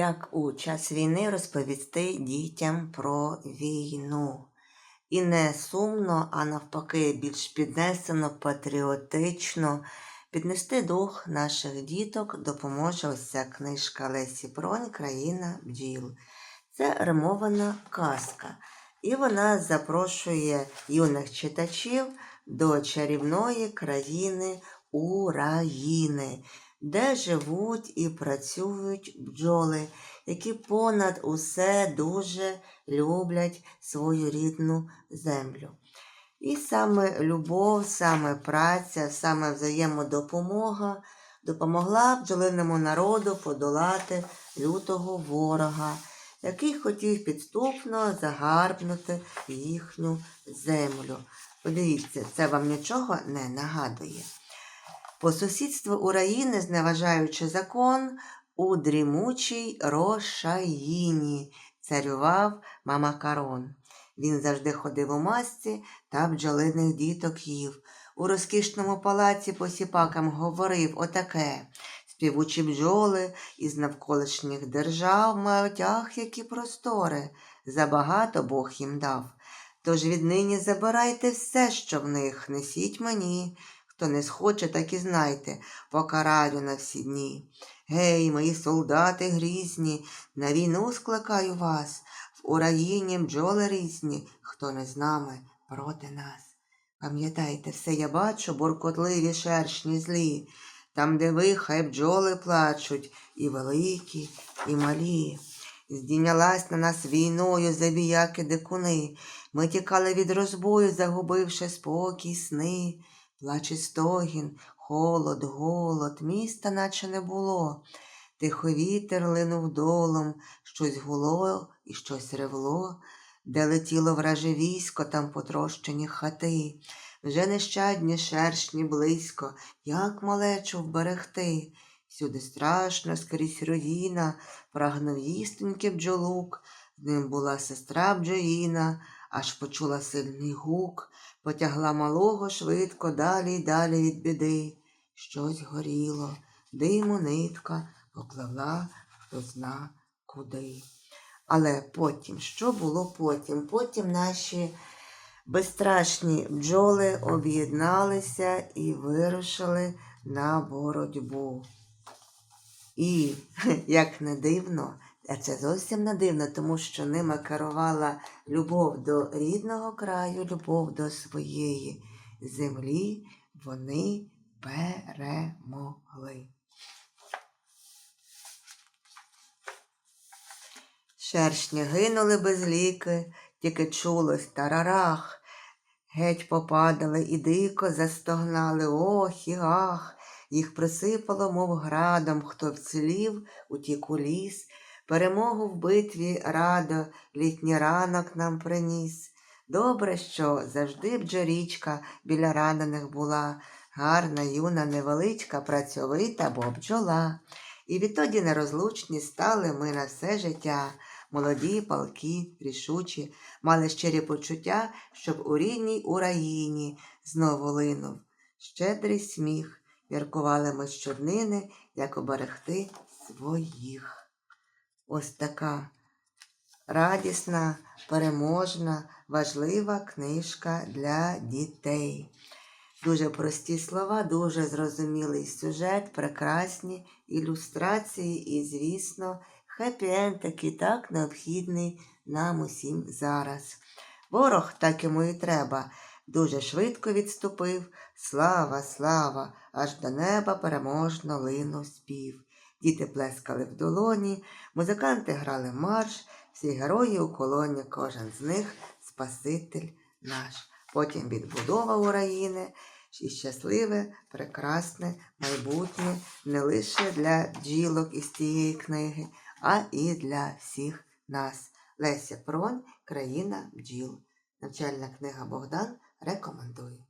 як у час війни розповісти дітям про війну. І не сумно, а навпаки, більш піднесено, патріотично. Піднести дух наших діток допоможе ось ця книжка Лесі Бронь Країна бджіл. Це римована казка. І вона запрошує юних читачів до чарівної країни Ураїни, де живуть і працюють бджоли, які понад усе дуже люблять свою рідну землю. І саме любов, саме праця, саме взаємодопомога допомогла бджолиному народу подолати лютого ворога, який хотів підступно загарбнути їхню землю. Подивіться, це вам нічого не нагадує. По сусідству України, зневажаючи закон, у дрімучій Рошаїні царював Мамакарон. Він завжди ходив у масці та бджолиних діток їв. У розкішному палаці посіпакам говорив отаке співучі бджоли із навколишніх держав мають ах, які простори, забагато Бог їм дав. Тож віднині забирайте все, що в них, несіть мені. Хто не схоче, так і знайте, покараю на всі дні. Гей, мої солдати грізні, на війну скликаю вас, в Ураїні бджоли різні, хто не з нами проти нас. Пам'ятайте, все я бачу, буркотливі шершні злі, там, де ви, хай бджоли плачуть, і великі, і малі. Здійнялась на нас війною забіяки дикуни. Ми тікали від розбою, загубивши спокій, сни. Плач і стогін, холод, голод, міста наче не було. Тихо вітер линув долом, щось гуло і щось ревло, де летіло враже військо, там потрощені хати. Вже нещадні шершні близько, як малечу вберегти. Всюди страшно, скрізь руїна, прагнув їстеньки бджолук. З ним була сестра бджоїна, аж почула сильний гук, потягла малого швидко далі й далі від біди. Щось горіло, диму нитка попливла хто зна куди. Але потім, що було потім? Потім наші безстрашні бджоли об'єдналися і вирушили на боротьбу. І, як не дивно, а це зовсім не дивно, тому що ними керувала любов до рідного краю, любов до своєї землі, вони перемогли. Шершні гинули без ліки, тільки чулось тарарах. Геть попадали і дико застогнали ох і ах. Їх присипало, мов градом, хто вцілів, утік у ліс. Перемогу в битві радо літній ранок нам приніс. Добре, що завжди бджорічка біля ранених була, гарна, юна, невеличка, працьовита, бо бджола. І відтоді нерозлучні стали ми на все життя. Молоді, палки, рішучі, мали щирі почуття, щоб у рідній Ураїні знову линув. Щедрий сміх, міркували ми щоднини, як оберегти своїх. Ось така радісна, переможна, важлива книжка для дітей. Дуже прості слова, дуже зрозумілий сюжет, прекрасні ілюстрації і, звісно, хеппі-енд такий так необхідний нам усім зараз. Ворог, так йому і треба, дуже швидко відступив. Слава, слава, аж до неба переможно линув спів. Діти плескали в долоні, музиканти грали марш, всі герої у колоні, кожен з них Спаситель наш. Потім відбудова України і щасливе, прекрасне майбутнє не лише для бджілок із цієї книги, а і для всіх нас. Леся Пронь, Країна бджіл. Навчальна книга Богдан рекомендує.